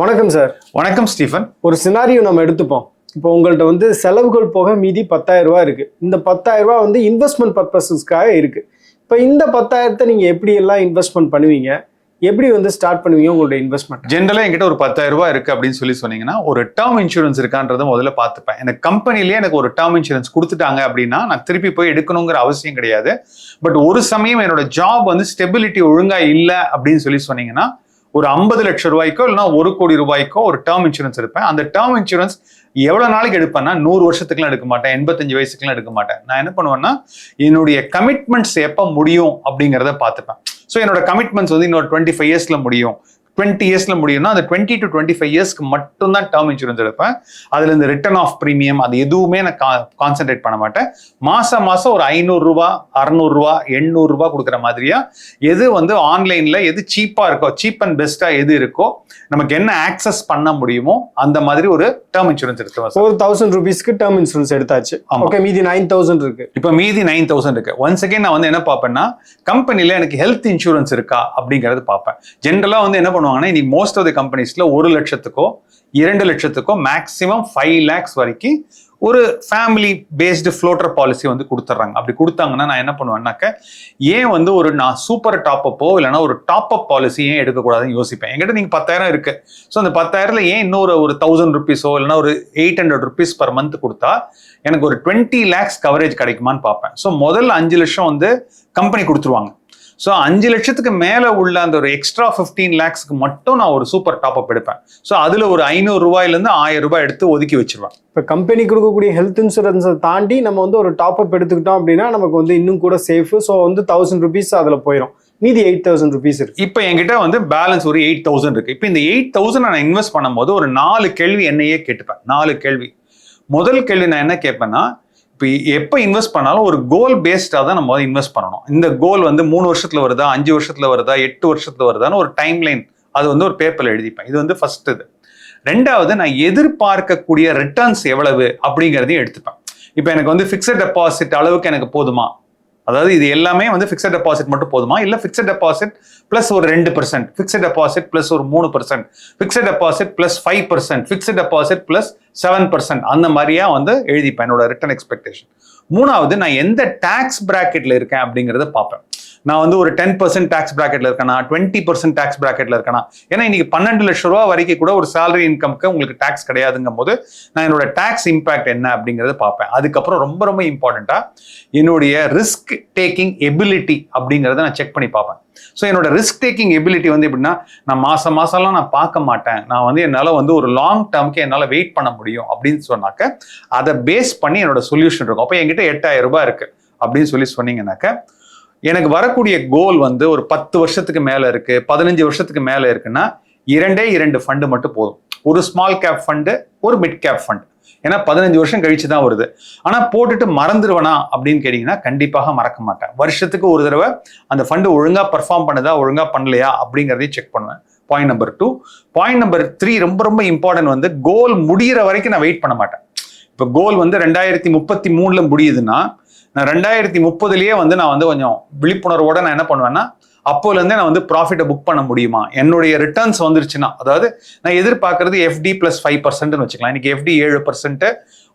வணக்கம் சார் வணக்கம் ஸ்டீஃபன். ஒரு சினாரியோ நம்ம எடுத்துப்போம். இப்போ உங்கள்ட்ட வந்து செலவுகள் போக மீதி பத்தாயிரம் ரூபாய் இருக்கு. இந்த பத்தாயிரம் ரூபாய் வந்து இன்வெஸ்ட்மெண்ட் பர்பஸஸ்க்காக இருக்கு. இப்போ இந்த பத்தாயிரத்தை நீங்க எப்படி எல்லாம் இன்வெஸ்ட்மெண்ட் பண்ணுவீங்க? எப்படி வந்து ஸ்டார்ட் பண்ணுவீங்க உங்களோட இன்வெஸ்ட்மெண்ட் ஜென்ரலா என்கிட்ட ஒரு பத்தாயிரம் ரூபாய் இருக்கு அப்படின்னு சொல்லி சொன்னீங்கன்னா ஒரு டேர்ம் இன்சூரன்ஸ் இருக்கான்றதை முதல்ல பார்த்துப்பேன். எனக்கு கம்பெனிலேயே எனக்கு ஒரு டேர்ம் இன்சூரன்ஸ் கொடுத்துட்டாங்க அப்படின்னா நான் திருப்பி போய் எடுக்கணுங்கிற அவசியம் கிடையாது. பட் ஒரு சமயம் என்னோட ஜாப் வந்து ஸ்டெபிலிட்டி ஒழுங்கா இல்லை அப்படின்னு சொல்லி சொன்னீங்கன்னா ஒரு ஐம்பது லட்சம் ரூபாய்க்கோ இல்லைன்னா ஒரு கோடி ரூபாய்க்கோ ஒரு டேர்ம் இன்சூரன்ஸ் எடுப்பேன். அந்த டேர்ம் இன்சூரன்ஸ் எவ்வளவு நாளைக்கு எடுப்பேன்னா நூறு வருஷத்துக்குலாம் எடுக்க மாட்டேன். எண்பத்தஞ்சு வயசுக்குலாம் எடுக்க மாட்டேன். நான் என்ன பண்ணுவேன்னா என்னுடைய கமிட்மெண்ட்ஸ் எப்போ முடியும் அப்படிங்கிறத பார்த்துப்பேன். ஸோ என்னோட கமிட்மெண்ட்ஸ் வந்து இன்னொரு டுவெண்ட்டி ஃபைவ் இயர்ஸ்ல முடியும். டுவெண்ட்டி இயர்ஸ்ல முடியும்னா அந்த டுவெண்ட்டி டு டுவெண்ட்டி ஃபைவ் இயர்ஸ்க்கு மட்டும்தான் டேர்ம் இன்சூரன்ஸ் எடுப்பேன். அதுல இந்த ரிட்டர்ன் ஆஃப் ப்ரீமியம் அது எதுவுமே நான் கான்சென்ட்ரேட் பண்ண மாட்டேன். மாசம் மாசம் ஒரு ஐநூறுரூவா அறநூறுரூவா எண்ணூறுரூவா கொடுக்குற மாதிரியா எது வந்து ஆன்லைன்ல எது சீப்பா இருக்கோ சீப் அண்ட் பெஸ்டா எது இருக்கோ நமக்கு என்ன ஆக்சஸ் பண்ண முடியுமோ அந்த மாதிரி ஒரு டேர்ம் இன்சூரன்ஸ் எடுத்துவேன் சார். ஒரு தௌசண்ட் ருபீஸ்க்கு டேர்ம் இன்சூரன்ஸ் எடுத்தாச்சு. ஓகே மீதி நைன் தௌசண்ட் இருக்கு. இப்போ மீதி நைன் தௌசண்ட் இருக்கு. ஒன்ஸ் அகேன் நான் வந்து என்ன பார்ப்பேன்னா கம்பெனில எனக்கு ஹெல்த் இன்சூரன்ஸ் இருக்கா அப்படிங்கறது பார்ப்பேன். ஜென்ரலா வந்து என்ன பண்ணுவாங்கன்னா இன்னைக்கு மோஸ்ட் ஆஃப் த கம்பெனிஸ்ல ஒரு லட்சத்துக்கோ இரண்டு லட்சத்துக்கோ மேக்ஸிமம் ஃபைவ் லேக்ஸ் வரைக்கும் ஒரு ஃபேமிலி பேஸ்டு ஃப்ளோட்டர் பாலிசி வந்து கொடுத்துட்றாங்க அப்படி கொடுத்தாங்கன்னா நான் என்ன பண்ணுவேன்னாக்க ஏன் வந்து ஒரு நான் சூப்பர் டாப் அப்போ ஒரு டாப் அப் பாலிசி ஏன் எடுக்கக்கூடாதுன்னு யோசிப்பேன். என்கிட்ட நீங்கள் பத்தாயிரம் இருக்கு. ஸோ அந்த பத்தாயிரத்துல ஏன் இன்னொரு ஒரு தௌசண்ட் ருபீஸோ இல்லைனா ஒரு eight hundred rupees per month கொடுத்தா எனக்கு ஒரு டுவெண்ட்டி லேக்ஸ் கவரேஜ் கிடைக்குமான்னு பார்ப்பேன். ஸோ முதல்ல அஞ்சு லட்சம் வந்து கம்பெனி கொடுத்துருவாங்க. ஸோ அஞ்சு லட்சத்துக்கு மேலே உள்ள அந்த ஒரு எக்ஸ்ட்ரா ஃபிஃப்டீன் லேக்ஸ்க்கு மட்டும் நான் ஒரு சூப்பர் டாப் அப் எடுப்பேன். ஸோ அதில் ஒரு ஐநூறு ரூபாயிலேருந்து ஆயிரம் ரூபாய் எடுத்து ஒதுக்கி வச்சிருவேன். இப்போ கம்பெனி கொடுக்கக்கூடிய ஹெல்த் இன்சூரன்ஸை தாண்டி நம்ம வந்து ஒரு டாப் அப் எடுத்துக்கிட்டோம் அப்படின்னா நமக்கு வந்து இன்னும் கூட சேஃப் ஸோ வந்து தௌசண்ட் ருபீஸ் அதில் போயிடும் மீதி எயிட் தௌசண்ட் ருபீஸ் இருக்கு. இப்போ என்கிட்ட வந்து பேலன்ஸ் ஒரு எயிட் தௌசண்ட் இருக்கு. இப்போ இந்த எயிட் தௌசண்ட் நான் இன்வெஸ்ட் பண்ணும்போது ஒரு நாலு கேள்வி என்னையே கேட்டுப்பேன். நாலு கேள்வி. முதல் கேள்வி நான் என்ன கேட்பேன்னா இப்போ எப்போ இன்வெஸ்ட் பண்ணாலும் ஒரு கோல் பேஸ்டாக தான் நம்ம வந்து இன்வெஸ்ட் பண்ணணும். இந்த கோல் வந்து மூணு வருஷத்தில் வருதா அஞ்சு வருஷத்தில் வருதா எட்டு வருஷத்தில் வருதான்னு ஒரு டைம் லைன் அது வந்து ஒரு பேப்பரில் எழுதிப்பேன். இது வந்து ஃபர்ஸ்ட் இது. ரெண்டாவது நான் எதிர்பார்க்கக்கூடிய ரிட்டர்ன்ஸ் எவ்வளவு அப்படிங்கிறதையும் எடுத்துப்பேன். இப்போ எனக்கு வந்து ஃபிக்ஸட் டெபாசிட் அளவுக்கு எனக்கு போதுமா? அதாவது இது எல்லாமே வந்து ஃபிக்ஸட் டெபாசிட் மட்டும் போதுமா? இல்லை ஃபிக்ஸட் டெபாசிட் ப்ளஸ் ஒரு ரெண்டு பர்சன்ட் ஃபிக்ஸட் டெபாசிட் ப்ளஸ் ஒரு மூணு percent fixed deposit plus five percent fixed deposit plus seven percent அந்த மாதிரியா வந்து எழுதிப்பேன் என்னோட ரிட்டர்ன் எக்ஸ்பெக்டேஷன் மூணாவது நான் எந்த டேக்ஸ் பிராக்கெட்ல இருக்கேன் அப்படிங்கிறத பார்ப்பேன். நான் வந்து ஒரு டென் பர்சன்ட் டேக்ஸ் பிராக்கெட்ல இருக்கேனா டுவெண்ட்டி பர்சன்ட் டேக்ஸ் பிராக்கெட்ல இருக்கேனா? ஏன்னா இன்னைக்கு பன்னெண்டு லட்சம் ரூபா வரைக்கும் கூட ஒரு சேலரி இன்கம்க்கு உங்களுக்கு டேக்ஸ் கிடையாதுங்கும் போது நான் என்னோட டேக்ஸ் இம்பாக்ட் என்ன அப்படிங்கறத பார்ப்பேன். அதுக்கப்புறம் ரொம்ப ரொம்ப இம்பார்ட்டண்ட்டாக என்னுடைய ரிஸ்க் டேக்கிங் எபிலிட்டி அப்படிங்கிறத நான் செக் பண்ணி பார்ப்பேன். ஸோ என்னோட ரிஸ்க் டேக்கிங் எபிலிட்டி வந்து எப்படின்னா நான் மாசம் மாசம்லாம் நான் பார்க்க மாட்டேன். நான் வந்து என்னால் வந்து ஒரு லாங் டேர்ம்க்கு என்னால் வெயிட் பண்ண முடியும் அப்படின்னு சொன்னாக்க அதை பேஸ் பண்ணி என்னோட சொல்யூஷன் இருக்கும். அப்போ என்கிட்ட எட்டாயிரம் ரூபாய் இருக்கு அப்படின்னு சொல்லி சொன்னீங்கன்னாக்க எனக்கு வரக்கூடிய கோல் வந்து ஒரு பத்து வருஷத்துக்கு மேலே இருக்கு பதினஞ்சு வருஷத்துக்கு மேலே இருக்குன்னா இரண்டே இரண்டு ஃபண்டு மட்டும் போதும். ஒரு ஸ்மால் கேப் ஃபண்டு ஒரு மிட் கேப் ஃபண்ட் ஏன்னா பதினஞ்சு வருஷம் கழிச்சு தான் வருது. ஆனால் போட்டுட்டு மறந்துடுவேனா அப்படின்னு கேட்டிங்கன்னா கண்டிப்பாக மறக்க மாட்டேன். வருஷத்துக்கு ஒரு தடவை அந்த ஃபண்டு ஒழுங்காக பர்ஃபார்ம் பண்ணுதா ஒழுங்காக பண்ணலையா அப்படிங்கிறதையும் செக் பண்ணுவேன். Point number two point number three ரொம்ப ரொம்ப இம்பார்ட்டன்ட் வந்து கோல் முடியிற வரைக்கும் நான் வெயிட் பண்ண மாட்டேன். இப்போ கோல் வந்து ரெண்டாயிரத்தி முப்பத்தி மூணில் முடியுதுன்னா நான் ரெண்டாயிரத்தி முப்பதுலேயே வந்து நான் வந்து கொஞ்சம் விழிப்புணர்வோட நான் என்ன பண்ணுவேன்னா அப்போலேருந்தே நான் வந்து ப்ராஃபிட்டை புக் பண்ண முடியுமா? என்னுடைய ரிட்டர்ன்ஸ் வந்துருச்சுன்னா அதாவது நான் எதிர்பார்க்கறது எஃப்டி ப்ளஸ் ஃபைவ் பர்சன்ட்னு வச்சுக்கலாம். இன்னைக்கு எஃப்டி ஏழு பர்சன்ட்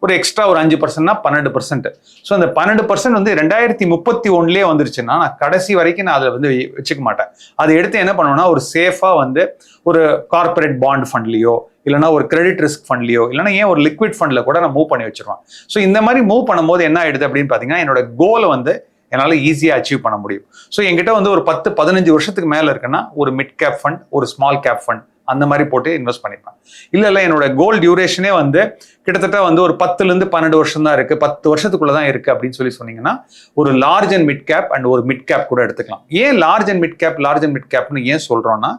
ஒரு எக்ஸ்ட்ரா ஒரு அஞ்சு பர்சன்ட்னா பன்னெண்டு பர்சன்ட் ஸோ அந்த பன்னெண்டு பர்சன்ட் வந்து ரெண்டாயிரத்தி முப்பத்தி ஒன்றுலேயே வந்துருச்சுன்னா நான் கடைசி வரைக்கும் நான் அதை வந்து வெ- வச்சுக்க மாட்டேன். அதை எடுத்து என்ன பண்ணுவேன்னா ஒரு சேஃபாக வந்து ஒரு கார்ப்பரேட் பாண்ட் ஃபண்ட்லேயோ இல்லைனா ஒரு கிரெடிட் ரிஸ்க் ஃபண்ட்லையோ இல்லைனா ஏன் ஒரு லிக்விட் ஃபண்டில் கூட நான் மூவ் பண்ணி வச்சிருவேன். ஸோ இந்த மாதிரி மூவ் பண்ணும்போது என்ன ஆயிடுது அப்படின்னு பார்த்தீங்கன்னா என்னோட கோலை வந்து என்னால் ஈஸியாக அச்சீவ் பண்ண முடியும். ஸோ என்கிட்ட வந்து ஒரு பத்து பதினஞ்சு வருஷத்துக்கு மேலே இருக்குன்னா ஒரு மிட் கேப் ஃபண்ட் ஒரு ஸ்மால் கேப் ஃபண்ட் அந்த மாதிரி போட்டு இன்வெஸ்ட் பண்ணிப்பேன். இல்லை இல்லை என்னோட கோல் டியூரேஷனே வந்து கிட்டத்தட்ட வந்து ஒரு பத்துலேருந்து பன்னெண்டு வருஷம் தான் இருக்குது பத்து வருஷத்துக்குள்ள தான் இருக்குது அப்படின்னு சொல்லி சொன்னீங்கன்னா ஒரு large and mid cap and ஒரு மிட் கேப் கூட எடுத்துக்கலாம். ஏன் large and mid cap large and mid கேப்னு ஏன் சொல்கிறோன்னா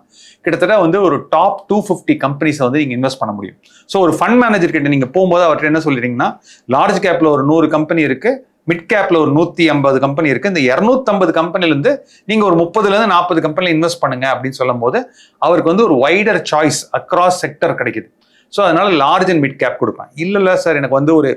கிட்டத்தட்ட வந்து ஒரு டாப் டூ ஃபிஃப்டி கம்பெனிஸை வந்து நீங்கள் இன்வெஸ்ட் பண்ண முடியும். ஸோ ஒரு ஃபண்ட் மேனேஜர் கிட்ட நீங்கள் போகும்போது அவர்கிட்ட என்ன சொல்லிடுறீங்கன்னா லார்ஜ் கேப்பில் ஒரு நூறு கம்பெனி இருக்குது மிட் கேப்ல ஒரு நூத்தி ஐம்பது கம்பெனி இருக்கு. இந்த இரநூத்தம்பது கம்பெனில இருந்து நீங்க ஒரு முப்பதுல இருந்து நாற்பது கம்பெனில இன்வெஸ்ட் பண்ணுங்க அப்படின்னு சொல்லும் போது அவருக்கு வந்து ஒரு வைடர் சாய்ஸ் அக்ராஸ் செக்டர் கிடைக்குது. ஸோ அதனால லார்ஜ் அண்ட் மிட் கேப் கொடுப்பேன். இல்லை இல்லை சார் எனக்கு வந்து ஒரு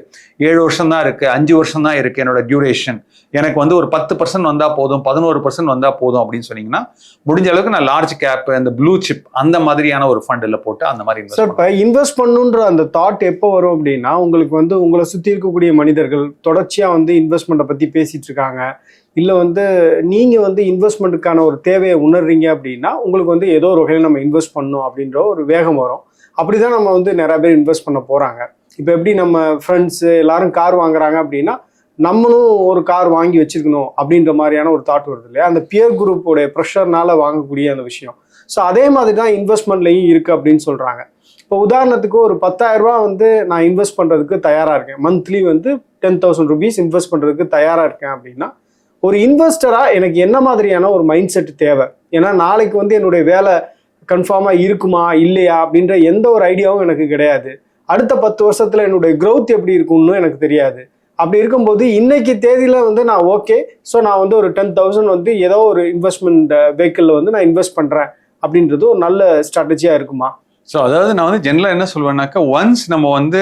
ஏழு வருஷம் தான் இருக்கு அஞ்சு வருஷம் தான் இருக்கு என்னோட டியூரேஷன் எனக்கு வந்து ஒரு பத்து பர்சன்ட் வந்தா போதும் பதினோரு பர்சன்ட் வந்தா போதும் அப்படின்னு சொன்னீங்கன்னா முடிஞ்ச அளவுக்கு நான் லார்ஜ் கேப் அந்த ப்ளூ சிப் அந்த மாதிரியான ஒரு ஃபண்டில் போட்டு அந்த மாதிரி சார் இப்போ இன்வெஸ்ட் பண்ணுன்ற அந்த தாட் எப்போ வரும் அப்படின்னா உங்களுக்கு வந்து உங்களை சுற்றி இருக்கக்கூடிய மனிதர்கள் தொடர்ச்சியாக வந்து இன்வெஸ்ட்மெண்ட்டை பற்றி பேசிட்டு இருக்காங்க. இல்லை வந்து நீங்கள் வந்து இன்வெஸ்ட்மெண்ட்டுக்கான ஒரு தேவையை உணர்றீங்க அப்படின்னா உங்களுக்கு வந்து ஏதோ ஒரு வகையில் நம்ம இன்வெஸ்ட் பண்ணணும் அப்படின்ற ஒரு வேகம் வரும். அப்படி தான் நம்ம வந்து நிறைய பேர் இன்வெஸ்ட் பண்ண போகிறாங்க இப்போ எப்படி நம்ம ஃப்ரெண்ட்ஸு எல்லாரும் கார் வாங்குறாங்க அப்படின்னா நம்மளும் ஒரு கார் வாங்கி வச்சிருக்கணும் அப்படின்ற மாதிரியான ஒரு தாட் வருது இல்லையா? அந்த பியர் குரூப்போடைய ப்ரெஷர்னால வாங்கக்கூடிய அந்த விஷயம். ஸோ அதே மாதிரி தான் இன்வெஸ்ட்மெண்ட்லையும் இருக்குது அப்படின்னு சொல்கிறாங்க இப்போ உதாரணத்துக்கு ஒரு பத்தாயிரரூபா வந்து நான் இன்வெஸ்ட் பண்ணுறதுக்கு தயாராக இருக்கேன். மந்த்லி வந்து டென் தௌசண்ட் ருபீஸ் இன்வெஸ்ட் பண்ணுறதுக்கு தயாராக இருக்கேன் அப்படின்னா ஒரு இன்வெஸ்டராக எனக்கு என்ன மாதிரியான ஒரு மைண்ட் செட் தேவை? ஏன்னா நாளைக்கு வந்து என்னுடைய வேலை கன்ஃபார்மாக இருக்குமா இல்லையா அப்படின்ற எந்த ஒரு ஐடியாவும் எனக்கு கிடையாது. அடுத்த பத்து வருஷத்தில் என்னுடைய க்ரௌத் எப்படி இருக்கும்னு எனக்கு தெரியாது. அப்படி இருக்கும்போது இன்னைக்கு தேதியில் வந்து நான் ஓகே ஸோ நான் வந்து ஒரு டென் தௌசண்ட் வந்து ஏதோ ஒரு இன்வெஸ்ட்மெண்ட் வெஹிக்கிளில் வந்து நான் இன்வெஸ்ட் பண்ணுறேன் அப்படின்றது ஒரு நல்ல ஸ்ட்ராட்டஜியாக இருக்குமா? ஸோ அதாவது நான் வந்து ஜென்ரலாக என்ன சொல்லுவேன்னாக்கா ஒன்ஸ் நம்ம வந்து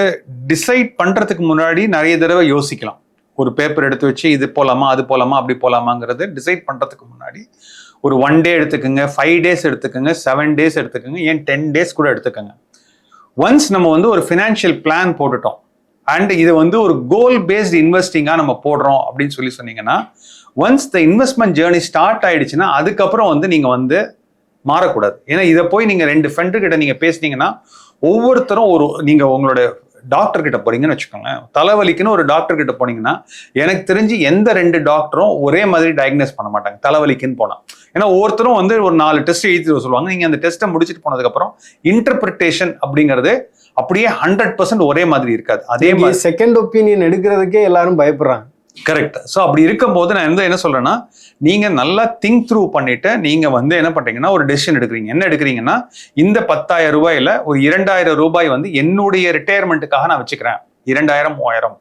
டிசைட் பண்ணுறதுக்கு முன்னாடி நிறைய தடவை யோசிக்கலாம். ஒரு பேப்பர் எடுத்து வச்சு இது போகலாமா அது போகலாமா அப்படி போலாமாங்கிறது டிசைட் பண்ணுறதுக்கு முன்னாடி ஒரு ஒன் டே எடுத்துக்கோங்க ஃபைவ் டேஸ் எடுத்துக்கோங்க செவன் டேஸ் எடுத்துக்கோங்க ஏன் டென் டேஸ் கூட எடுத்துக்கோங்க. ஒன்ஸ் நம்ம வந்து ஒரு ஃபினான்ஷியல் பிளான் போட்டுட்டோம் அண்ட் இது வந்து ஒரு கோல் பேஸ்டு இன்வெஸ்டிங்காக நம்ம போடுறோம் அப்படின்னு சொல்லி சொன்னீங்கன்னா once the investment journey start ஆயிடுச்சுன்னா அதுக்கப்புறம் வந்து நீங்கள் வந்து மாறக்கூடாது. ஏன்னா இதை போய் நீங்கள் ரெண்டு ஃப்ரெண்டு கிட்ட நீங்கள் பேசுனீங்கன்னா ஒவ்வொருத்தரும் ஒரு நீங்கள் உங்களோட டாக்டர் கிட்ட போறீங்கன்னு வச்சுக்கோங்க தலைவலிக்குன்னு ஒரு டாக்டர் கிட்ட போனீங்கன்னா எனக்கு தெரிஞ்சு எந்த ரெண்டு டாக்டரும் ஒரே மாதிரி டயக்னோஸ் பண்ண மாட்டாங்க. தலைவலிக்குன்னு போனா. ஏன்னா ஒவ்வொருத்தரும் வந்து ஒரு நாலு டெஸ்ட் எழுதி சொல்லுவாங்க. நீங்க அந்த டெஸ்ட்டை முடிச்சுட்டு போனதுக்கப்புறம் இன்டர்பிரிட்டேஷன் அப்படிங்கிறது அப்படியே ஹண்ட்ரட் பர்சன்ட் ஒரே மாதிரி இருக்காது. அதே மாதிரி செகண்ட் ஒப்பீனியன் எடுக்கிறதுக்கே எல்லாரும் பயப்படுறாங்க. கரெக்ட் ஸோ அப்படி இருக்கும்போது நான் வந்து என்ன சொல்கிறேன்னா நீங்கள் நல்லா திங்க் த்ரூ பண்ணிவிட்டு நீங்கள் வந்து என்ன பண்ணுறீங்கன்னா ஒரு டெசிஷன் எடுக்கிறீங்க. என்ன எடுக்கிறீங்கன்னா இந்த பத்தாயிரம் ரூபாயில ஒரு இரண்டாயிரம் ரூபாய் வந்து என்னுடைய ரிட்டையர்மெண்ட்டுக்காக நான் வச்சுக்கிறேன். இரண்டாயிரம் மூவாயிரம்.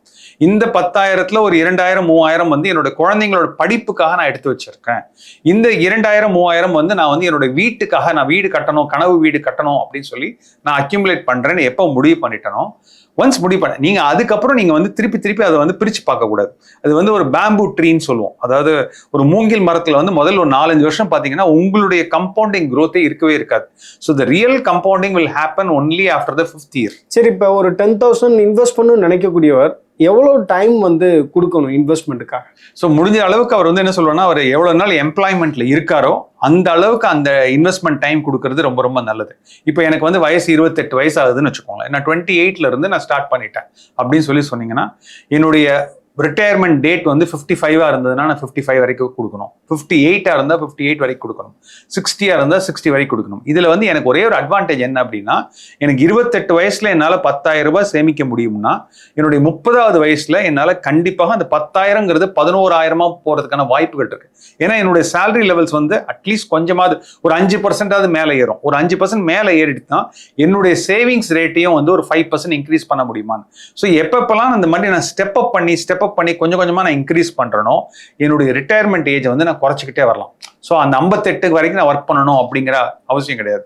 இந்த பத்தாயிரத்துல ஒரு இரண்டாயிரம் மூவாயிரம் வந்து என்னோட குழந்தைங்களோட படிப்புக்காக நான் எடுத்து வச்சிருக்கேன். இந்த இரண்டாயிரம் மூவாயிரம் வந்து நான் வந்து என்னோட வீட்டுக்காக நான் வீடு கட்டணும் கனவு வீடு கட்டணும் அப்படின்னு சொல்லி நான் அக்யூமுலேட் பண்றேன்னு எப்போ முடிவு பண்ணிட்டனோ ஒன்ஸ் முடிவு பண்ண நீங்க அதுக்கப்புறம் நீங்க வந்து திருப்பி திருப்பி அதை வந்து பிரிச்சு பார்க்க கூடாது அது வந்து ஒரு பேம்பு ட்ரீன்னு சொல்லுவோம். அதாவது ஒரு மூங்கில் மரத்துல வந்து முதல்ல ஒரு நாலஞ்சு வருஷம் பாத்தீங்கன்னா உங்களுடைய கம்பவுண்டிங் குரோத்தே இருக்கவே இருக்காது. So the real compounding will happen only after the fifth year சரி இப்போ ஒரு டென் தௌசண்ட் இன்வெஸ்ட் பண்ணணும்னு நினைக்கக்கூடியவர் எவ்வளோ டைம் வந்து கொடுக்கணும் இன்வெஸ்ட்மெண்ட்டுக்காக ஸோ முடிஞ்ச அளவுக்கு அவர் வந்து என்ன சொல்லுவாருன்னா அவர் எவ்வளோ நாள் எம்ப்ளாய்மெண்ட்ல இருக்காரோ அந்த அளவுக்கு அந்த இன்வெஸ்ட்மெண்ட் டைம் கொடுக்கறது ரொம்ப ரொம்ப நல்லது. இப்போ எனக்கு வந்து வயசு இருபத்தெட்டு வயசு ஆகுதுன்னு வச்சுக்கோங்களேன். நான் டுவெண்ட்டி எயிட்ல இருந்து நான் ஸ்டார்ட் பண்ணிட்டேன். அப்படின்னு சொல்லி சொன்னீங்கன்னா என்னுடைய ரிட்டையர்மெண்ட் டேட் வந்து ஃபிஃப்டி ஃபைவாக இருந்ததுன்னா நான் ஃபிஃப்டி ஃபைவ் வரைக்கும் கொடுக்கணும். ஃபிஃப்டி எயிட்டாக இருந்தால் ஃபிஃப்டி எயிட் வரைக்கும் கொடுக்கணும். சிக்ஸ்டியாக இருந்தால் சிக்ஸ்டி வரைக்கும் கொடுக்கணும். இதில் வந்து எனக்கு ஒரே ஒரு அட்வான்டேஜ் என்ன அப்படின்னா எனக்கு இருபத்தெட்டு வயசில் என்னால் பத்தாயிரம் ரூபாய் சேமிக்க முடியும்னா என்னுடைய முப்பதாவது வயசில் என்னால் கண்டிப்பாக அந்த பத்தாயிரங்கிறது பதினோராயிரமாக போகிறதுக்கான வாய்ப்புகள் இருக்கு. ஏன்னா என்னுடைய சேலரி லெவல்ஸ் வந்து அட்லீஸ்ட் கொஞ்சமாவது ஒரு அஞ்சு பர்சன்டாவது மேலே ஏறும். ஒரு அஞ்சு பர்சன்ட் மேலே ஏறிட்டு தான் என்னுடைய சேவிங்ஸ் ரேட்டையும் வந்து ஒரு ஃபைவ் பர்சன்ட் இன்க்ரீஸ் பண்ண முடியுமான்னு. ஸோ எப்பப்பெல்லாம் அந்த மாதிரி நான் ஸ்டெப் அப் பண்ணி ஸ்டெப் அப் பண்ணி கொஞ்சம் கொஞ்சமாக நான் இன்க்ரீஸ் பண்ணுறனோ என்னுடைய ரிட்டையர்மெண்ட் ஏஜை வந்து நான் குறைச்சிக்கிட்டே வரலாம். ஸோ அந்த ஐம்பத்தெட்டு வரைக்கும் நான் ஒர்க் பண்ணணும் அப்படிங்கிற அவசியம் கிடையாது.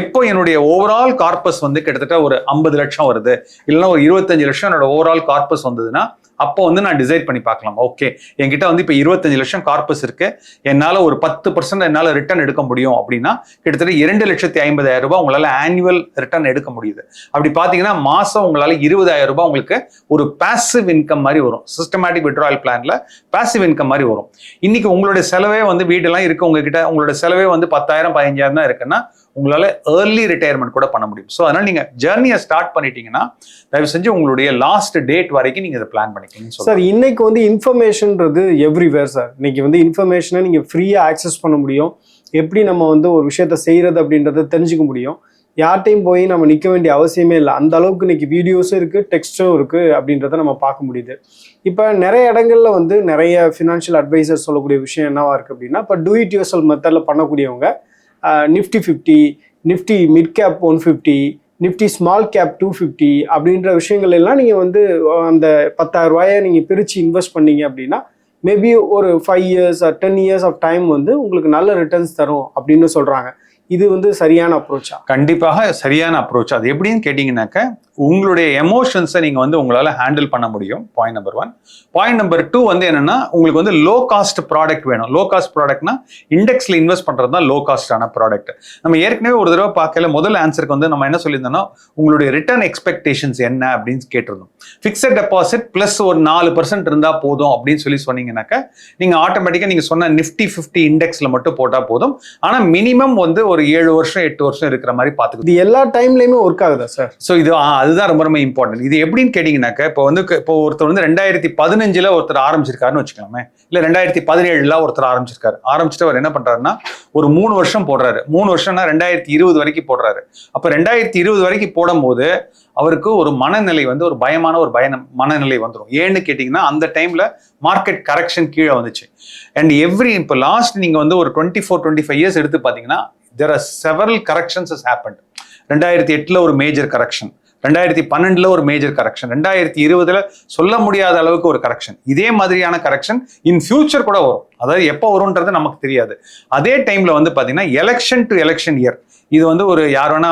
எப்போ என்னுடைய ஓவரால் கார்பஸ் வந்து கிட்டத்தட்ட ஒரு ஐம்பது லட்சம் வருது இல்லைன்னா ஒரு இருபத்தஞ்சு லட்சம் என்னோட ஓவரால் கார்பஸ் வந்ததுன்னா அப்போ வந்து நான் டிசைட் பண்ணி பார்க்கலாம். ஓகே என்கிட்ட வந்து இப்போ இருபத்தஞ்சு லட்சம் கார்பஸ் இருக்கு. என்னால் ஒரு பத்து பர்சன்ட் என்னால் ரிட்டர்ன் எடுக்க முடியும் அப்படின்னா கிட்டத்தட்ட இரண்டு லட்சத்தி ஐம்பதாயிரம் ரூபாய் உங்களால் ஆனுவல் ரிட்டர்ன் எடுக்க முடியுது. அப்படி பார்த்தீங்கன்னா மாதம் உங்களால் இருபதாயிரம் ரூபாய் உங்களுக்கு ஒரு பாசிவ் இன்கம் மாதிரி வரும். சிஸ்டமேட்டிக் விட்ராயல் பிளான்ல பேசிவ் இன்கம் மாதிரி வரும். இன்னைக்கு உங்களுடைய செலவே வந்து வீடெல்லாம் இருக்கு உங்ககிட்ட. உங்களோட செலவே வந்து பத்தாயிரம் பதினஞ்சாயிரம் தான் இருக்குன்னா உங்களால ஏர்லி ரிட்டையர்மெண்ட் கூட பண்ண முடியும். ஸோ அதனால நீங்க ஜேர்னியை ஸ்டார்ட் பண்ணிட்டீங்கன்னா தயவு செஞ்சு உங்களுடைய லாஸ்ட் டேட் வரைக்கும் நீங்க இதை பிளான் பண்ணிக்கணும்னு சொல்லுங்க சார் இன்னைக்கு வந்து இன்ஃபர்மேஷன்ன்றது எவ்ரிவேர் சார் இன்னைக்கு வந்து இன்ஃபர்மேஷனை நீங்கள் ஃப்ரீயாக ஆக்சஸ் பண்ண முடியும். எப்படி நம்ம வந்து ஒரு விஷயத்த செய்கிறது அப்படின்றத தெரிஞ்சுக்க முடியும். யார்ட்டையும் போய் நம்ம நிற்க வேண்டிய அவசியமே இல்லை. அந்த அளவுக்கு இன்னைக்கு வீடியோஸும் இருக்குது டெக்ஸ்ட்டும் இருக்குது அப்படின்றத நம்ம பார்க்க முடியுது. இப்போ நிறைய இடங்கள்ல வந்து நிறைய ஃபினான்ஷியல் அட்வைசர் சொல்லக்கூடிய விஷயம் என்னவா இருக்குது அப்படின்னா இப்போ டூ இட் யூசல் மெத்தடில் பண்ணக்கூடியவங்க Nifty fifty Nifty mid cap one fifty Nifty small cap two fifty அப்படின்ற விஷயங்கள் எல்லாம் நீங்கள் வந்து அந்த பத்தாயிரம் ரூபாயை நீங்கள் பிரித்து இன்வெஸ்ட் பண்ணீங்க அப்படின்னா மேபி ஒரு five years ten years of time வந்து உங்களுக்கு நல்ல ரிட்டர்ன்ஸ் தரும் அப்படின்னு சொல்கிறாங்க இது வந்து சரியான அப்ரோச்சா கண்டிப்பாக சரியான அப்ரோச் அது எப்படின்னு கேட்டிங்கனாக்க உங்களுடைய எமோஷன்ஸை நீங்கள் வந்து உங்களால் ஹேண்டில் பண்ண முடியும். Point number one point number two வந்து என்னென்னா உங்களுக்கு வந்து லோ காஸ்ட் ப்ராடக்ட் வேணும். லோ காஸ்ட் ப்ராடக்ட்னா இண்டெக்ஸில் இன்வெஸ்ட் பண்ணுறது தான் லோ காஸ்டான ப்ராடக்ட் நம்ம ஏற்கனவே ஒரு தடவை பார்க்கல முதல் ஆன்சருக்கு வந்து நம்ம என்ன சொல்லியிருந்தோம்னா உங்களுடைய ரிட்டர்ன் எக்ஸ்பெக்டேஷன்ஸ் என்ன அப்படின்னு கேட்டிருந்தோம். ஃபிக்ஸட் டெபாசிட் ப்ளஸ் ஒரு நாலு பர்சன்ட் இருந்தால் போதும் அப்படின்னு சொல்லி சொன்னீங்கன்னாக்க நீங்கள் ஆட்டோமேட்டிக்காக நீங்கள் சொன்ன நிஃப்டி ஃபிஃப்டி இண்டெக்ஸில் மட்டும் போட்டால் போதும். ஆனால் மினிமம் வந்து ஒரு ஏழு வருஷம் எட்டு வருஷம் இருக்கிற மாதிரி பார்த்துக்கணும் இது எல்லா டைம்லயுமே ஒர்க் ஆகுதா சார் ஸோ இது அதுதான் ரொம்ப ரொம்ப இம்பார்ட்டன்ட் இது எப்படின்னு கேட்டிங்கனாக்க இப்போ வந்து இப்போ ஒருத்தர் வந்து ரெண்டாயிரத்தி பதினஞ்சில் ஒருத்தர் ஆரம்பிச்சிருக்காருன்னு வச்சுக்கலாமே இல்லை ரெண்டாயிரத்தி பதினேழுல ஒருத்தர் ஆரம்பிச்சிருக்காரு. ஆரம்பிச்சுட்டு அவர் என்ன பண்ணுறாருன்னா ஒரு மூணு வருஷம் போடுறாரு. மூணு வருஷம்னா ரெண்டாயிரத்தி இருபது வரைக்கும் போடுறாரு. அப்போ ரெண்டாயிரத்தி இருபது வரைக்கும் போடும்போது அவருக்கு ஒரு மனநிலை வந்து ஒரு பயமான ஒரு பய மனநிலை வந்துடும் ஏன்னு கேட்டிங்கன்னா அந்த டைமில் மார்க்கெட் கரெக்ஷன் கீழே வந்துச்சு. அண்ட் எவ்ரி இப்போ லாஸ்ட் நீங்கள் வந்து ஒரு twenty four twenty five years எடுத்து பார்த்தீங்கன்னா there are several corrections is happen ரெண்டாயிரத்தி எட்டில் ஒரு மேஜர் கரெக்ஷன் ரெண்டாயிரத்தி பன்னெண்டுல ஒரு மேஜர் கரெக்ஷன் ரெண்டாயிரத்தி இருபதுல சொல்ல முடியாத அளவுக்கு ஒரு கரெக்ஷன் இதே மாதிரியான கரெக்ஷன் இன் ஃபியூச்சர் கூட வரும். அதாவது எப்போ வரும்ன்றது நமக்கு தெரியாது. அதே டைமில் வந்து பார்த்தீங்கன்னா எலெக்ஷன் டு எலெக்ஷன் இயர் இது வந்து ஒரு யார் வேணா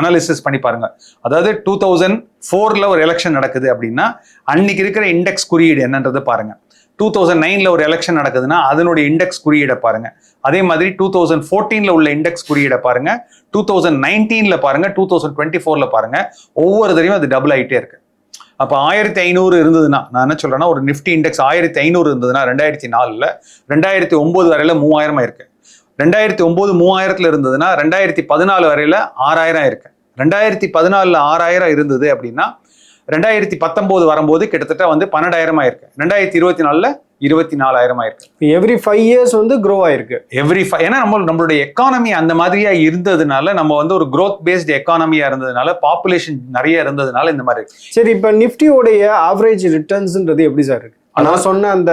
அனாலிசிஸ் பண்ணி பாருங்க. அதாவது டூ தௌசண்ட் ஃபோரில் ஒரு எலெக்ஷன் நடக்குது அப்படின்னா அன்னைக்கு இருக்கிற இண்டெக்ஸ் குறியீடு என்னன்றது பாருங்க. டூ தௌசண்ட் நைனில் ஒரு எலெக்ஷன் நடக்குதுன்னா அதனுடைய இண்டெக்ஸ் குறியீடை பாருங்க. அதே மாதிரி டூ தௌசண்ட் ஃபோர்டீன்ல உள்ள இண்டெக்ஸ் குறியீடை பாருங்க. டூ தௌசண்ட் நைன்டீன்ல பாருங்க. டூ தௌசண்ட் டுவெண்ட்டி ஃபோர்ல பாருங்க. ஒவ்வொரு தடவையும் அது டபுள் ஆகிட்டே இருக்கு. அப்போ ஆயிரத்தி ஐநூறு இருந்ததுன்னா நான் என்ன சொல்றேன்னா ஒரு நிஃப்டி இண்டெக்ஸ் ஆயிரத்தி ஐநூறு இருந்ததுன்னா ரெண்டாயிரத்தி நாலுல ரெண்டாயிரத்தி ஒன்பது வரையில மூவாயிரம் இருக்கு ரெண்டாயிரத்தி ஒன்பது மூவாயிரத்துல இருந்ததுன்னா ரெண்டாயிரத்தி பதினாலு வரையில ஆறாயிரம் இருக்கு ரெண்டாயிரத்தி பதினாலுல ஆறாயிரம் இருந்தது அப்படின்னா ரெண்டாயிரத்தி பத்தொன்பது வரும்போது கிட்டத்தட்ட வந்து பன்னெண்டாயிரமா இருக்கு ரெண்டாயிரத்தி இருபத்தி நாலுல இருபத்தி நாலாயிரமா இருக்கு எவ்ரி ஃபைவ் இயர்ஸ் வந்து க்ரோ ஆயிருக்கு. எவ்ரி ஏன்னா நம்ம நம்மளுடைய எக்கானமி அந்த மாதிரியா இருந்ததுனால நம்ம வந்து ஒரு growth பேஸ்ட் எக்கானமியா இருந்ததுனால பாப்புலேஷன் நிறைய இருந்ததுனால இந்த மாதிரி இருக்கு. சரி இப்போ நிஃப்டியோடைய ஆவரேஜ் ரிட்டர்ன்ஸ்ன்றது எப்படி சார் இருக்கு? நான் சொன்ன அந்த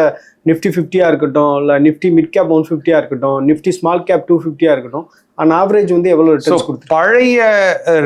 நிஃப்டி ஃபிஃப்டியா இருக்கட்டும் இல்லை நிஃப்டி மிட் கேப் ஒன் ஃபிஃப்டியா இருக்கட்டும் நிஃப்டி ஸ்மால் கேப் டூ ஃபிஃப்டியா இருக்கட்டும் அந்த ஆவரேஜ் வந்து எவ்வளோ ரிட்டர்ன்ஸ் கொடுத்து பழைய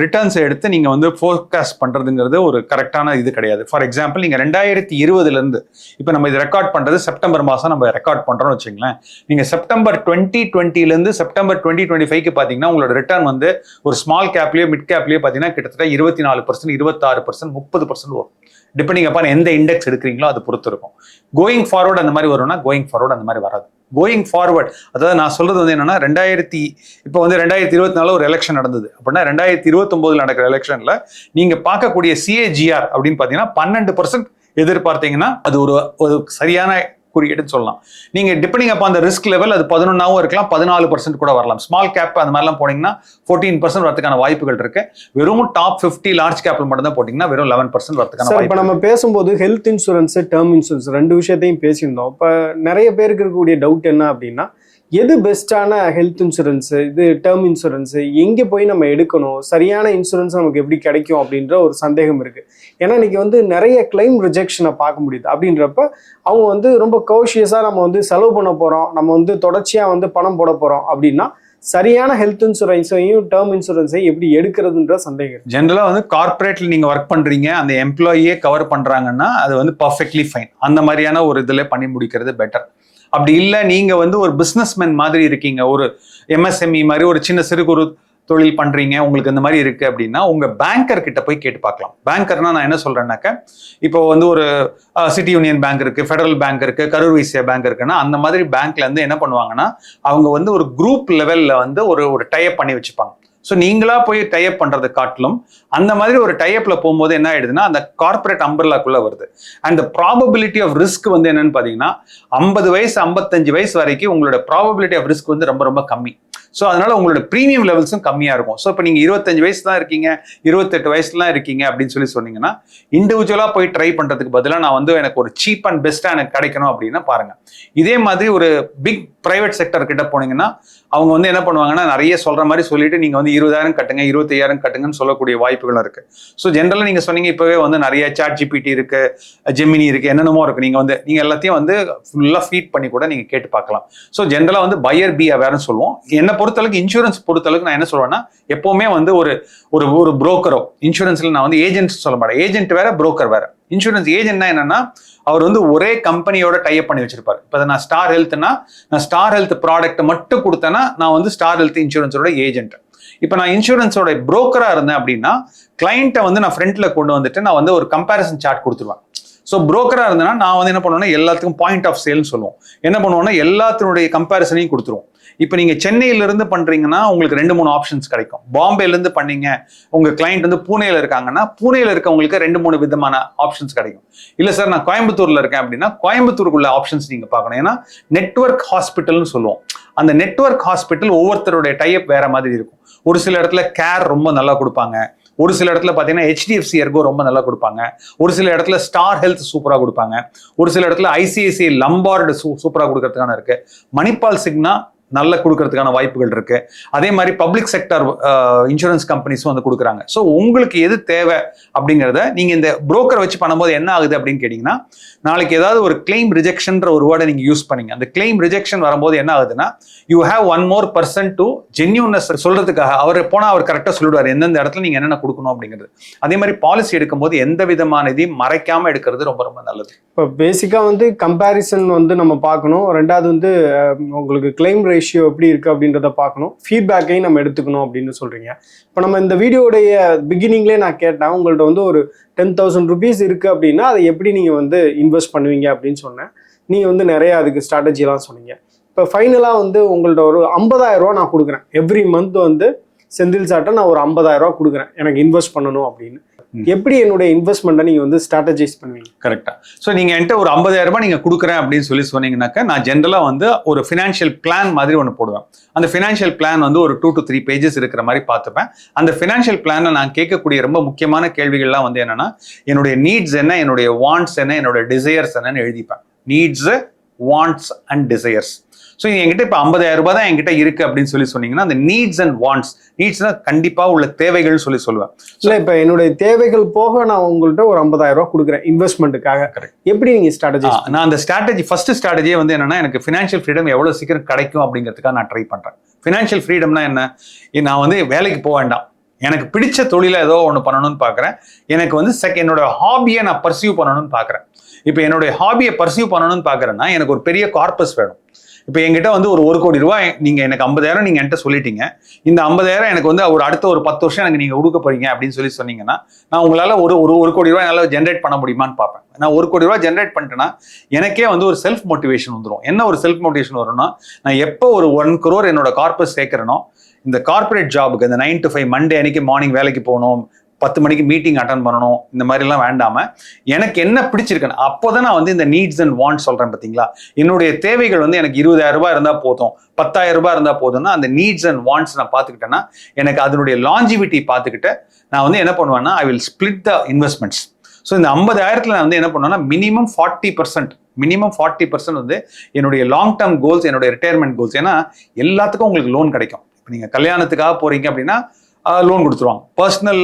ரிட்டர்ன்ஸ் எடுத்து நீங்க வந்து ஃபோர்காஸ்ட் பண்றதுங்கிறது ஒரு கரெக்டான இது கிடையாது. ஃபார் எக்ஸாம்பிள் நீங்க ரெண்டாயிரத்தி இருபதுல இருந்து இப்போ நம்ம இது ரெக்கார்ட் பண்றது செப்டம்பர் மாசம் நம்ம ரெக்கார்ட் பண்றோம்னு வச்சுங்களேன் நீங்க செப்டம்பர் டுவெண்ட்டி டுவெண்ட்டில இருந்து செப்டம்பர் டுவெண்ட்டி டுவெண்ட்டி ஃபைவ்க்கு பாத்தீங்கன்னா உங்களோட ரிட்டர்ன் வந்து ஒரு ஸ்மால் கேப்லயோ மிட் கேப்லயோ பாத்தீங்கன்னா கிட்டத்தட்ட இருபத்தி நாலு பர்சன்ட் இருபத்தாறு பர்சன்ட் முப்பது பர்சன்ட் வரும். டிபெண்டிங் அப்பான் எந்த இண்டெக்ஸ் எடுக்கிறீங்களோ அது பொறுத்து இருக்கும். கோயிங் ஃபார்வர்ட் அந்த மாதிரி வரும்னா கோயிங் ஃபார்வர்ட் அந்த மாதிரி வராது. கோயிங் ஃபார்வர்ட் அதாவது நான் சொல்றது வந்து என்னன்னா ரெண்டாயிரத்தி இப்போ வந்து ரெண்டாயிரத்தி இருபத்தி நாலு ஒரு எலெக்ஷன் நடந்தது. அப்படின்னா ரெண்டாயிரத்தி இருபத்தொம்போதுல நடக்கிற எலெக்ஷன்ல நீங்க பார்க்கக்கூடிய சிஏஜிஆர் அப்படின்னு பார்த்தீங்கன்னா பன்னெண்டு பர்சன்ட் எதிர்பார்த்தீங்கன்னா அது ஒரு ஒரு சரியான குறியீடுன்னு சொல்லலாம். நீங்க டிபெண்டிங் அப்போ அந்த ரிஸ்க் லெவல் அது பதினொன்னாவும் இருக்கலாம் பதினாலு பர்சன்ட் கூட வரலாம். ஸ்மால் கேப் அந்த மாதிரிலாம் போனீங்கன்னா ஃபோர்டீன் பர்சன்ட் வரதுக்கான வாய்ப்புகள் இருக்கு. வெறும் டாப் ஃபிஃப்டி லார்ஜ் கேப்ல மட்டும் தான் போட்டீங்கன்னா வெறும் லெவன் பர்சன்ட் வரதுக்கான இப்போ நம்ம பேசும்போது ஹெல்த் இன்சூரன்ஸ் டேர்ம் இன்சூரன்ஸ் ரெண்டு விஷயத்தையும் பேசியிருந்தோம். இப்போ நிறைய பேருக்கு இருக்கக்கூடிய டவுட் என்ன அப்படின்னா எது பெஸ்ட்டான ஹெல்த் இன்சூரன்ஸ் இது டேர்ம் இன்சூரன்ஸ் எங்கே போய் நம்ம எடுக்கணும் சரியான இன்சூரன்ஸ் நமக்கு எப்படி கிடைக்கும் அப்படின்ற ஒரு சந்தேகம் இருக்கு. ஏன்னா இன்னைக்கு வந்து நிறைய கிளைம் ரிஜெக்ஷனை பார்க்க முடியுது. அப்படின்றப்ப அவங்க வந்து ரொம்ப கௌஷியஸாக நம்ம வந்து செலவு பண்ண போகிறோம் நம்ம வந்து தொடர்ச்சியாக வந்து பணம் போட போகிறோம் அப்படின்னா சரியான ஹெல்த் இன்சூரன்ஸையும் டேர்ம் இன்சூரன்ஸையும் எப்படி எடுக்கிறதுன்ற சந்தேகம் ஜென்ரலாக வந்து கார்ப்பரேட்ல நீங்கள் ஒர்க் பண்ணுறீங்க அந்த எம்ப்ளாயியே கவர் பண்ணுறாங்கன்னா அது வந்து பர்ஃபெக்ட்லி ஃபைன் அந்த மாதிரியான ஒரு இதில் பண்ணி முடிக்கிறது பெட்டர் அப்படி இல்லை நீங்கள் வந்து ஒரு பிஸ்னஸ்மேன் மாதிரி இருக்கீங்க. ஒரு எம்எஸ்எம்இ மாதிரி ஒரு சின்ன சிறு குறு தொழில் பண்ணுறீங்க உங்களுக்கு இந்த மாதிரி இருக்குது அப்படின்னா உங்கள் பேங்கர் கிட்ட போய் கேட்டு பார்க்கலாம். பேங்கர்னா நான் என்ன சொல்கிறேன்னாக்க இப்போ வந்து ஒரு சிட்டி யூனியன் பேங்க் இருக்குது ஃபெடரல் பேங்க் இருக்குது கரூர் வைசிய பேங்க் இருக்குன்னா அந்த மாதிரி பேங்க்லேருந்து என்ன பண்ணுவாங்கன்னா அவங்க வந்து ஒரு குரூப் லெவலில் வந்து ஒரு ஒரு டைப் பண்ணி வச்சுப்பாங்க. ஸோ நீங்களா போய் டைப் பண்ணுறது காட்டிலும் அந்த மாதிரி ஒரு டைப்ல போகும்போது என்ன ஆயிடுதுன்னா அந்த கார்ப்பரேட் அம்பர்லாக்குள்ள வருது. அண்ட் ப்ராபபிலிட்டி ஆஃப் ரிஸ்க் வந்து என்னன்னு பார்த்தீங்கன்னா ஐம்பது வயசு ஐம்பத்தஞ்சு வயசு வரைக்கும் உங்களோட ப்ராபபிலிட்டி ஆஃப் ரிஸ்க் வந்து ரொம்ப ரொம்ப கம்மி. ஸோ அதனால உங்களோட ப்ரீமியம் லெவல்ஸும் கம்மியாக இருக்கும். ஸோ இப்போ நீங்கள் இருபத்தஞ்சு வயசு தான் இருக்கீங்க இருபத்தெட்டு வயசுலாம் இருக்கீங்க அப்படின்னு சொல்லி சொன்னீங்கன்னா இண்டிவிஜுவலாக போய் ட்ரை பண்ணுறதுக்கு பதிலாக நான் வந்து எனக்கு ஒரு சீப் அண்ட் பெஸ்ட்டாக எனக்கு கிடைக்கணும் அப்படின்னா பாருங்க. இதே மாதிரி ஒரு பிக் பிரைவேட் செக்டர் கிட்ட போனீங்கன்னா அவங்க வந்து என்ன பண்ணுவாங்கன்னா நிறைய சொல்ற மாதிரி சொல்லிட்டு நீங்க வந்து இருபதாயிரம் கட்டுங்க இருபத்தையாயிரம் கட்டுங்கன்னு சொல்லக்கூடிய வாய்ப்புகளும் இருக்கு. ஸோ ஜென்ரலாக நீங்க சொன்னீங்க இப்பவே வந்து நிறைய சாட் ஜிபிடி இருக்கு ஜெமினி இருக்கு என்னென்னமோ இருக்கு. நீங்க வந்து நீங்க எல்லாத்தையும் வந்து ஃபுல்லா ஃபீட் பண்ணி கூட நீங்க கேட்டு பார்க்கலாம். ஸோ ஜென்ரலா வந்து பையர் பி அவேர்னு சொல்லுவோம். என்னை பொறுத்தளவுக்கு இன்சூரன்ஸ் பொறுத்தளவுக்கு நான் என்ன சொல்லுவேன்னா எப்பவுமே வந்து ஒரு ஒரு ஒரு புரோக்கரோ இன்சூரன்ஸ்ல நான் வந்து ஏஜென்ட் சொல்ல மாட்டேன். ஏஜென்ட் வேற புரோக்கர் வேற. இன்சூரன்ஸ் ஏஜென்ட்னா என்னன்னா அவர் வந்து ஒரே கம்பெனியோட டைப் பண்ணி வச்சிருப்பாரு. இப்போ நான் ஸ்டார் ஹெல்த்னா நான் ஸ்டார் ஹெல்த் ப்ராடக்ட் மட்டும் கொடுத்தேன்னா நான் வந்து ஸ்டார் ஹெல்த் இன்சூரன்ஸோட ஏஜென்ட் இப்போ நான் இன்சூரன்ஸோட புரோக்கரா இருந்தேன் அப்படின்னா கிளைண்ட்டை வந்து நான் ஃப்ரண்ட்ல கொண்டு வந்துட்டு நான் வந்து ஒரு கம்பேரிசன் சார்ட் கொடுத்துருவேன். ஸோ ப்ரோக்கராக இருந்தேன்னா நான் வந்து என்ன பண்ணுவேன்னா எல்லாத்துக்கும் பாயிண்ட் ஆஃப் சேல்னு சொல்லுவோம். என்ன பண்ணுவோம்னா எல்லாத்தினுடைய கம்பேரிசனையும் கொடுத்துருவோம். இப்போ நீங்கள் சென்னையிலேருந்து பண்ணுறீங்கன்னா உங்களுக்கு ரெண்டு மூணு ஆப்ஷன்ஸ் கிடைக்கும். பாம்பேலேருந்து பண்ணீங்க உங்கள் கிளைண்ட் வந்து பூனேல இருக்காங்கன்னா பூனேல இருக்கவங்களுக்கு ரெண்டு மூணு விதமான ஆப்ஷன்ஸ் கிடைக்கும். இல்லை சார் நான் கோயம்புத்தூரில் இருக்கேன் அப்படின்னா கோயம்புத்தூருக்குள்ள ஆப்ஷன்ஸ் நீங்கள் பார்க்கணும். ஏன்னா நெட்வொர்க் ஹாஸ்பிட்டல்னு சொல்லுவோம். அந்த நெட்வொர்க் ஹாஸ்பிட்டல் ஒவ்வொருத்தருடைய டைப் வேற மாதிரி இருக்கும். ஒரு சில இடத்துல கேர் ரொம்ப நல்லா கொடுப்பாங்க. ஒரு சில இடத்துல பார்த்தீங்கன்னா ஹெச்டிஎஃப்சி எர்கோ ரொம்ப நல்லா கொடுப்பாங்க. ஒரு சில இடத்துல ஸ்டார் ஹெல்த் சூப்பராக கொடுப்பாங்க. ஒரு சில இடத்துல ஐசிஐசிஐ லம்பார்டு சூ சூப்பராக கொடுக்கறதுக்கான இருக்குது மணிப்பால் சிக்னா நல்ல கொடுக்கறதுக்கான வாய்ப்புகள் இருக்கு. அதே மாதிரி பப்ளிக் செக்டர் இன்சூரன்ஸ் கம்பெனிஸும் வந்து கொடுக்குறாங்க. ஸோ உங்களுக்கு எது தேவை அப்படிங்கிறத நீங்க இந்த புரோக்கர் வச்சு பண்ணும்போது என்ன ஆகுது அப்படின்னு கேட்டிங்கன்னா நாளைக்கு ஏதாவது ஒரு கிளைம் ரிஜெக்ஷன்ற ஒரு வேர்டை நீங்கள் யூஸ் பண்ணீங்க. அந்த கிளைம் ரிஜெக்ஷன் வரும்போது என்ன ஆகுதுன்னா you have one more person to genuineness சொல்றதுக்காக அவர் போனால் அவர் கரெக்டாக சொல்லிடுவார் எந்தெந்த இடத்துல நீங்கள் என்னென்ன கொடுக்கணும் அப்படிங்கிறது. அதே மாதிரி பாலிசி எடுக்கும்போது எந்த விதமான இதையும் மறைக்காம எடுக்கிறது ரொம்ப ரொம்ப நல்லது. இப்போ பேசிக்காக வந்து கம்பேரிசன் வந்து நம்ம பார்க்கணும். ரெண்டாவது வந்து உங்களுக்கு கிளைம் ரேஷியோ எப்படி இருக்குது அப்படின்றத பார்க்கணும். ஃபீட்பேக்கையும் நம்ம எடுத்துக்கணும் அப்படின்னு சொல்கிறீங்க இப்போ நம்ம இந்த வீடியோடைய பிகினிங்லேயே நான் கேட்டேன். உங்கள்ட்ட வந்து ஒரு டென் தௌசண்ட் ருபீஸ் இருக்குது அப்படின்னா அதை எப்படி நீங்கள் வந்து இன்வெஸ்ட் பண்ணுவீங்க அப்படின்னு சொன்னேன். நீங்கள் வந்து நிறையா அதுக்கு ஸ்ட்ராட்டஜிலாம் சொன்னீங்க. இப்போ ஃபைனலாக வந்து உங்கள்ட்ட ஒரு 50000 ரூபா நான் கொடுக்குறேன். எவ்ரி மந்த் வந்து செந்தில் சாட்டை நான் ஒரு 50000 ரூபா கொடுக்குறேன். எனக்கு இன்வெஸ்ட் பண்ணணும் அப்படின்னு. எப்படி என்னுடைய இன்வெஸ்ட்மெண்ட்டை நீங்கள் வந்து ஸ்ட்ராட்டஜைஸ் பண்ணுவீங்க? கரெக்டா ஸோ நீங்க என்கிட்ட ஒரு 50000 ரூபாய் நீங்க கொடுக்குறேன் அப்படின்னு சொல்லி சொன்னீங்கன்னாக்கா நான் ஜென்ரலா வந்து ஒரு ஃபினான்ஷியல் பிளான் மாதிரி ஒன்று போடுவேன். அந்த ஃபினான்ஷியல் பிளான் வந்து ஒரு டூ டு த்ரீ பேஜஸ் இருக்கிற மாதிரி பார்த்துப்பேன். அந்த ஃபினான்ஷியல் பிளானை நான் கேட்கக்கூடிய ரொம்ப முக்கியமான கேள்விகள்லாம் வந்து என்னன்னா என்னுடைய நீட்ஸ் என்ன என்னுடைய வாண்ட்ஸ் என்ன என்னோட டிசையர்ஸ் என்னன்னு எழுதிப்பேன். Needs wants and desires so என்கிட்ட இப்போ 50000 ரூபாய் தான் என்கிட்ட இருக்கு அப்படின்னு சொல்லி சொன்னீங்கன்னா அந்த நீட்ஸ் அண்ட் வாண்ட்ஸ் நீட்ஸ்னா கண்டிப்பா உள்ள தேவைகள்னு சொல்லி சொல்லுவேன். இல்ல இப்ப என்னுடைய தேவைகள் போக நான் உங்கள்ட்ட ஒரு 50000 ரூபாய் கொடுக்குறேன் இன்வெஸ்ட்மெண்ட்டுக்காக. எப்படி நீங்க ஸ்ட்ராட்டஜி நான் அந்த ஸ்ட்ராட்டஜி ஃபர்ஸ்ட் ஸ்ட்ராட்டஜியே வந்து என்னன்னா எனக்கு ஃபினான்ஷியல் ஃப்ரீடம் எவ்வளவு சீக்கிரம் கிடைக்கும் அப்படிங்கிறதுக்காக நான் ட்ரை பண்றேன். ஃபினான்ஷியல் ஃப்ரீடம்னா என்ன? நான் வந்து வேலைக்கு போக வேண்டாம். எனக்கு பிடிச்ச தொழிலை ஏதோ ஒன்று பண்ணணும்னு பார்க்குறேன் எனக்கு வந்து செக் என்னோட ஹாபியை நான் பர்சியூ பண்ணணும்னு பார்க்குறேன் இப்போ என்னுடைய ஹாபியை பர்சியூ பண்ணணும்னு பார்க்குறேன்னா எனக்கு ஒரு பெரிய கார்பஸ் வேணும். இப்போ என்கிட்ட வந்து ஒரு ஒரு கோடி ரூபாய் நீங்கள் எனக்கு ஐம்பதாயிரம் நீங்கள் என்கிட்ட சொல்லிட்டீங்க. இந்த ஐம்பதாயிரம் எனக்கு வந்து ஒரு அடுத்த ஒரு பத்து வருஷம் எனக்கு நீங்கள் கொடுக்க போறீங்க அப்படின்னு சொல்லி சொன்னீங்கன்னா நான் உங்களால் ஒரு ஒரு ஒரு கோடி ரூபாய் என்னால் ஜென்ரேட் பண்ண முடியுமான்னு பார்ப்பேன். நான் ஒரு கோடி ரூபாய் ஜென்ரேட் பண்ணிட்டேன்னா எனக்கே வந்து ஒரு செல்ஃப் மோட்டிவேஷன் வந்துடும் என்ன ஒரு செல்ஃப் மோட்டிவேஷன் வரும்னா நான் எப்போ ஒரு ஒன் க்ரோர் என்னோட கார்பஸ் சேர்க்குறேனோ இந்த கார்ப்பரேட் ஜாபுக்கு இந்த நைன் டு ஃபைவ் மண்டே அன்னைக்கு மார்னிங் வேலைக்கு போகணும் பத்து மணிக்கு மீட்டிங் அட்டன் பண்ணணும். இந்த மாதிரிலாம் வேண்டாம எனக்கு என்ன பிடிச்சிருக்குன்னு அப்போதான் நான் வந்து இந்த நீட்ஸ் அண்ட் வாண்ட் சொல்றேன் பார்த்தீங்களா என்னுடைய தேவைகள் வந்து எனக்கு இருபதாயிரம் ரூபாய் இருந்தால் போதும் பத்தாயிரம் ரூபாய் இருந்தால் போதும்னா அந்த நீட்ஸ் அண்ட் வாண்ட்ஸ் நான் பார்த்துக்கிட்டேன்னா எனக்கு அதனுடைய லாஞ்சிவிட்டி பார்த்துக்கிட்டு நான் வந்து என்ன பண்ணுவேன்னா I will split the investments so இந்த ஐம்பதாயிரத்தில் நான் வந்து என்ன பண்ணுவேன்னா minimum forty percent minimum forty percent வந்து என்னுடைய லாங் டேர்ம் கோல்ஸ் என்னுடைய ரிட்டையர்மெண்ட் கோல்ஸ் ஏன்னா எல்லாத்துக்கும் உங்களுக்கு லோன் கிடைக்கும். இப்போ நீங்கள் கல்யாணத்துக்காக போறீங்க அப்படின்னா லோன் கொடுத்துருவாங்க. பர்சனல்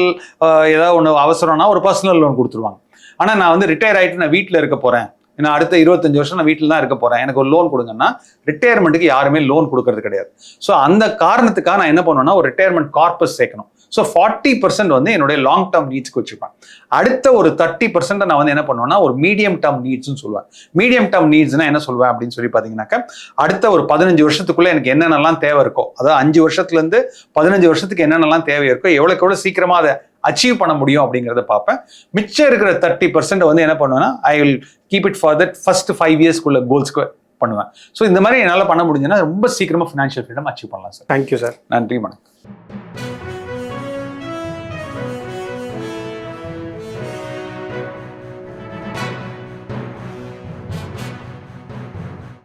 ஏதாவது ஒன்று அவசரம்னா ஒரு பர்சனல் லோன் கொடுத்துருவாங்க. ஆனால் நான் வந்து ரிட்டையர் ஆகிட்டு நான் வீட்டில் இருக்க போகிறேன் நான் அடுத்த இருபத்தஞ்சு வருஷம் நான் வீட்டில் தான் இருக்க போகிறேன் எனக்கு ஒரு லோன் கொடுங்கன்னா ரிட்டையர்மெண்ட்டுக்கு யாருமே லோன் கொடுக்கறது கிடையாது. ஸோ அந்த காரணத்துக்காக நான் என்ன பண்ணுவேன்னா ஒரு ரிட்டையர்மெண்ட் கார்பஸ் சேர்க்கணும். ஸோ ஃபார்ட்டி பர்சன்ட் வந்து என்னுடைய லாங் டேர்ம் நீட்ஸ்க்கு வச்சுப்பேன் அடுத்த ஒரு தேர்ட்டி பர்சன்ட் நான் வந்து என்ன பண்ணுவேன்னா ஒரு மீடியம் டேர்ம் நீட்ஸ்னு சொல்லுவேன். மீடியம் டேர்ம் நீட்ஸ்னா என்ன சொல்லுவேன் அப்படின்னு சொல்லி பார்த்தீங்கன்னாக்கா அடுத்த ஒரு பதினஞ்சு வருஷத்துக்குள்ள எனக்கு என்னென்னலாம் தேவை இருக்கோ அதாவது அஞ்சு வருஷத்துலேருந்து பதினஞ்சு வருஷத்துக்கு என்னென்னலாம் தேவை இருக்கோ எவ்வளோக்கு எவ்வளோ சீக்கிரமா அதை அச்சீவ் பண்ண முடியும் அப்படிங்கிறத பார்ப்பேன். மிச்சம் இருக்கிற தேர்ட்டி பர்சன்ட் வந்து என்ன பண்ணுவேன்னா I will keep it for that first five இயர்ஸ்க்குள்ள கோல்ஸ்க்கு பண்ணுவேன். ஸோ இந்த மாதிரி என்னால் பண்ண முடிஞ்சுன்னா ரொம்ப சீக்கிரமா ஃபினான்ஷியல் ஃப்ரீடம் அச்சீவ் பண்ணலாம் சார் தேங்க்யூ சார் நன்றி வணக்கம்.